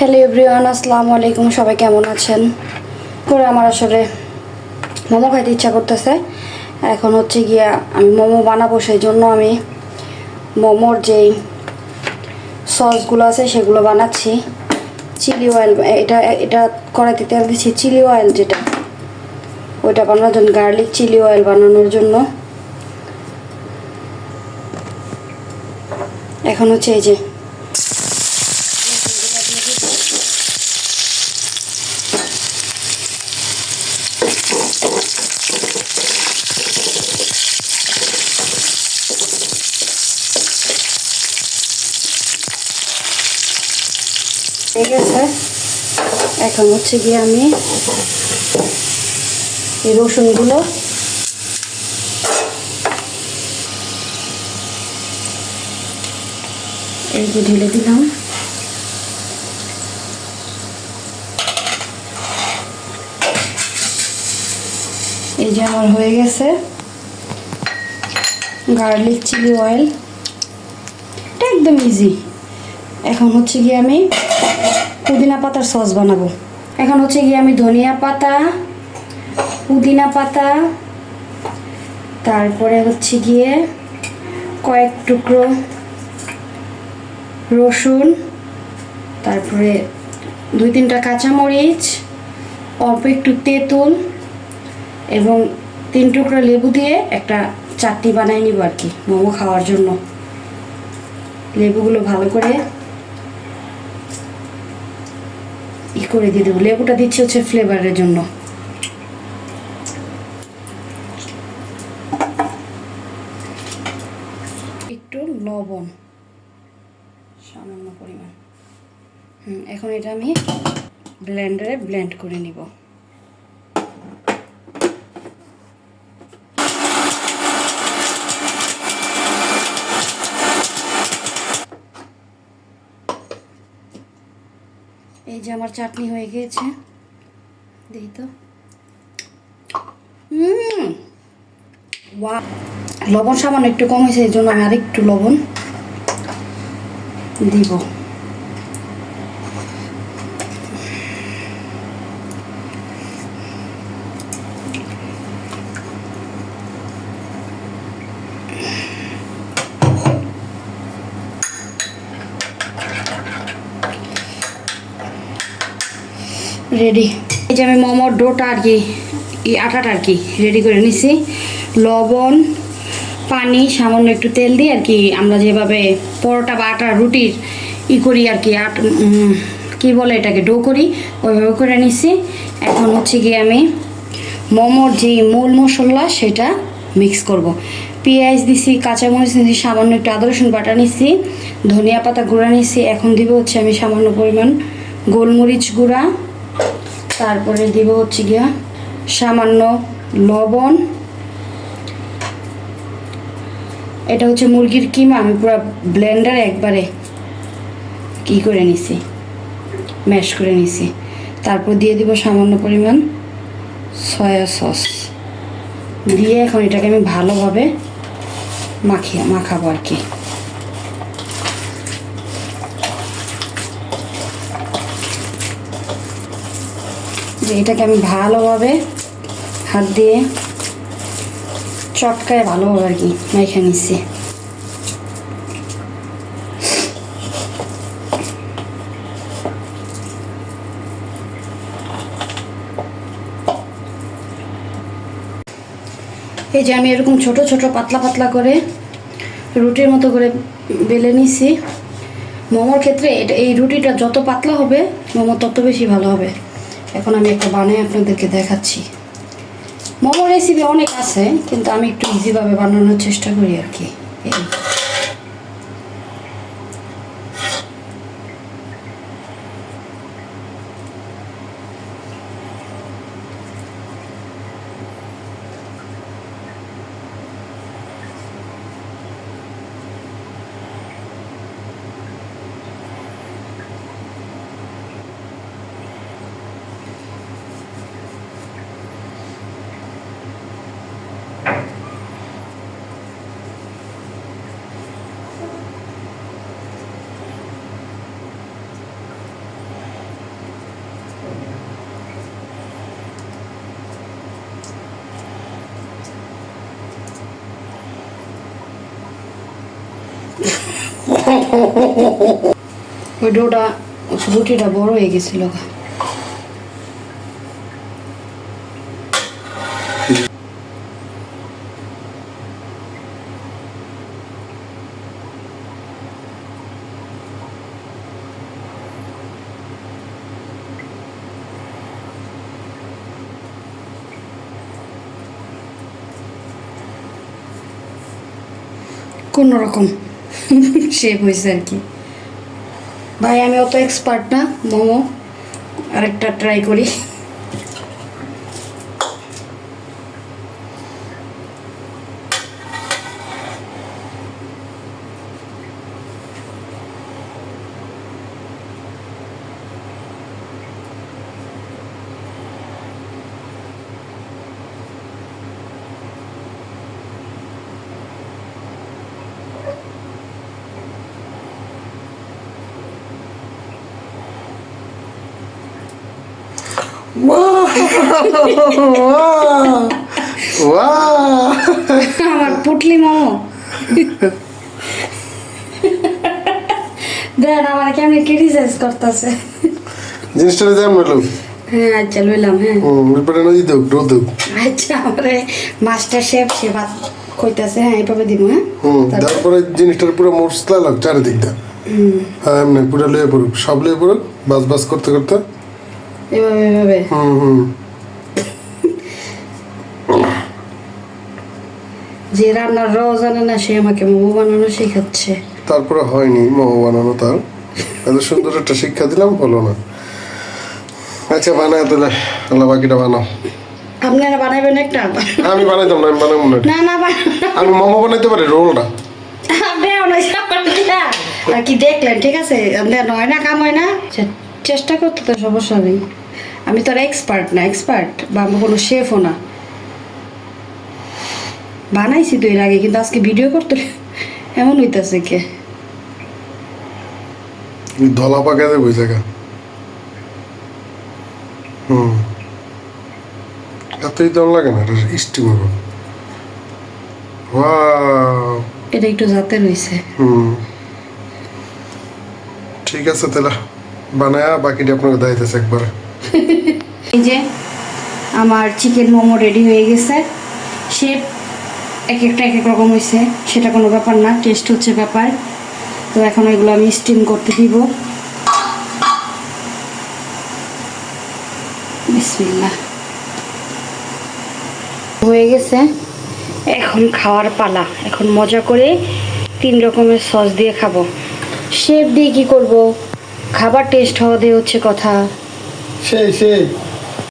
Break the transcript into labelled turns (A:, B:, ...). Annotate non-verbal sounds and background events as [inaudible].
A: Hello everyone আসসালামু আলাইকুম, সবাই কেমন আছেন? করে আমার আসলে মোমো খাইতে ইচ্ছা করতেছে। এখন হচ্ছে গিয়া আমি মোমো বানাবো সেই জন্য আমি মোমোর যেই সসগুলো আছে সেগুলো বানাচ্ছি। চিলি অয়েল এটা এটা কড়াইতে তেল দিচ্ছি চিলি অয়েল যেটা। ওইটা বানানোর জন্য গার্লিক চিলি অয়েল বানানোর জন্য। এখন হচ্ছে এই যে ঠিক আছে এখন হচ্ছে গিয়ে আমি এই রসুনগুলো এই যে ঢেলে দিলাম। এই যে আমার হয়ে গেছে গার্লিক চিলি অয়েল। একদম ইজি এখন হচ্ছে গিয়ে আমি পুদিনা পাতার সস বানাবো। এখন হচ্ছে গিয়ে আমি ধনিয়া পাতা, পুদিনা পাতা, তারপরে হচ্ছে গিয়ে কয়েক টুকরো রসুন, তারপরে দুই তিনটা কাঁচামরিচ, অল্প একটু তেঁতুল এবং তিন টুকরো লেবু দিয়ে একটা চাটনি বানাই নিব আর কি, মোমো খাওয়ার জন্য। লেবুগুলো ভালো করে ই করে দিয়ে দেবো। লেবুটা দিচ্ছি হচ্ছে ফ্লেভারের জন্য। একটু লবণ, সামান্য পরিমাণ। হুম, এখন এটা আমি ব্লেন্ডারে ব্লেন্ড করে নিব। এই যে আমার চাটনি হয়ে গিয়েছে। দেখি তো। লবণ সামান্য একটু কম হয়েছে, এই জন্য আমি আরেকটু লবণ দিব। রেডি এই যে আমি মোমোর ডোটা আর কি, এই আটাটা আর কি রেডি করে নিছি। লবণ, পানি, সামান্য একটু তেল দিয়ে আর কি আমরা যেভাবে পরোটা বা আটা, রুটির ই করি আর কি, আট কী বলে এটাকে, ডো করি, ওইভাবে করে নিছি। এখন হচ্ছে গিয়ে আমি মোমোর যে মূল মশলা সেটা মিক্স করব। পেঁয়াজ দিছি, কাঁচামরিচ দিছি, সামান্য একটু আদা, রসুন বাটা নিছি, ধনিয়া পাতা গুঁড়া নিছি। এখন দিব হচ্ছে আমি সামান্য পরিমাণ গোলমরিচ গুঁড়া তারপরে দিব হচ্ছে গিয়া সামান্য লবণ। এটা হচ্ছে মুরগির কিমা, আমি পুরো ব্লেন্ডারে একবারে কি করে নিছি? ম্যাশ করে নিছি। তারপর দিয়ে দিব সামান্য পরিমাণ সয়া সস দিয়ে এখন এটাকে আমি ভালোভাবে মাখিয়ে, মাখাবো আর কি। যে এটাকে আমি ভালোভাবে হাত দিয়ে চটকায় ভালোভাবে আর কি মেখে নিচ্ছি। এই যে আমি এরকম ছোট ছোট পাতলা পাতলা করে রুটির মতো করে বেলে নিছি। মোমোর ক্ষেত্রে এটা এই রুটিটা যত পাতলা হবে, মোমো তত বেশি ভালো হবে। এখন আমি একটা বানাই আপনাদেরকে দেখাচ্ছি। মোমো রেসিপি অনেক আছে, কিন্তু আমি একটু ইজিভাবে বানানোর চেষ্টা করি আর কি। এই। ওই ডোটা রুটিটা বড় হয়ে গেছিল কোন রকম [laughs] শেপ হয়েছে আর কি। ভাই আমি অত এক্সপার্ট না মোমো আরেকটা ট্রাই করি। আমার পুটলি মোমো। দেন আমার কেমনি ক্রিটিসাইজ করতেছে?
B: জিনিসটা
A: হ্যাঁ আচ্ছা লইলাম হ্যাঁ।
B: নদী
A: আচ্ছা আমারে মাস্টার শেফ কইতাছে হ্যাঁ এইভাবে দিব হ্যাঁ।
B: হুম
A: তারপরে?
B: জিনিসটার পুরো মশলা লাগ চারিদিকটা। হ্যাঁ এমনি পুরো লয়ে পড়ুক সব লয়ে পড়ুক বাস বাস করতে করতে
A: এভাবে এভাবে। যে রান্নার র জানে না সে আমাকে মোমো বানানো শেখাচ্ছে।
B: তারপরে হয়নি মোমো বানানো তার। এত সুন্দর একটা শিক্ষা দিলাম হলো না। আচ্ছা বানায় তাহলে। আল্লাহ বাকিটা বানাও।
A: আপনারা বানাবেন একটা?
B: আমি বানাইতাম না আমি বানাবো না।
A: না না
B: আমি মোমো বানাইতে পারি রোলটা
A: আর কি দেখলেন ঠিক আছে? আপনার নয় না কাম হয় না? চেষ্টা করতে তো সমস্যা নেই। আমি তো আর এক্সপার্ট না এক্সপার্ট বা আমি কোনো শেফও না। বানাইছি তো এর আগে কিন্তু আজকে ভিডিও করতে [laughs] এমন হইতাছে কে?
B: ধলা হুম। এতই দম লাগে না এটা ওয়াও।
A: এটা একটু জাতে রয়েছে
B: হুম। ঠিক আছে তাহলে। বানায়া বাকিটা আপনাকে দাইতেছে একবার। [laughs]
A: এই যে, আমার চিকেন মোমো রেডি হয়ে গেছে। সে এক একটা এক এক রকম হয়েছে সেটা কোনো ব্যাপার না টেস্ট হচ্ছে ব্যাপার। তো এখন এগুলো আমি স্টিম করতে দিব। হয়ে গেছে। এখন খাওয়ার পালা। এখন মজা করে তিন রকমের সস দিয়ে খাব। শেপ দিয়ে কি করব? খাবার টেস্ট হওয়া দিয়ে হচ্ছে কথা।
B: সেই সেই।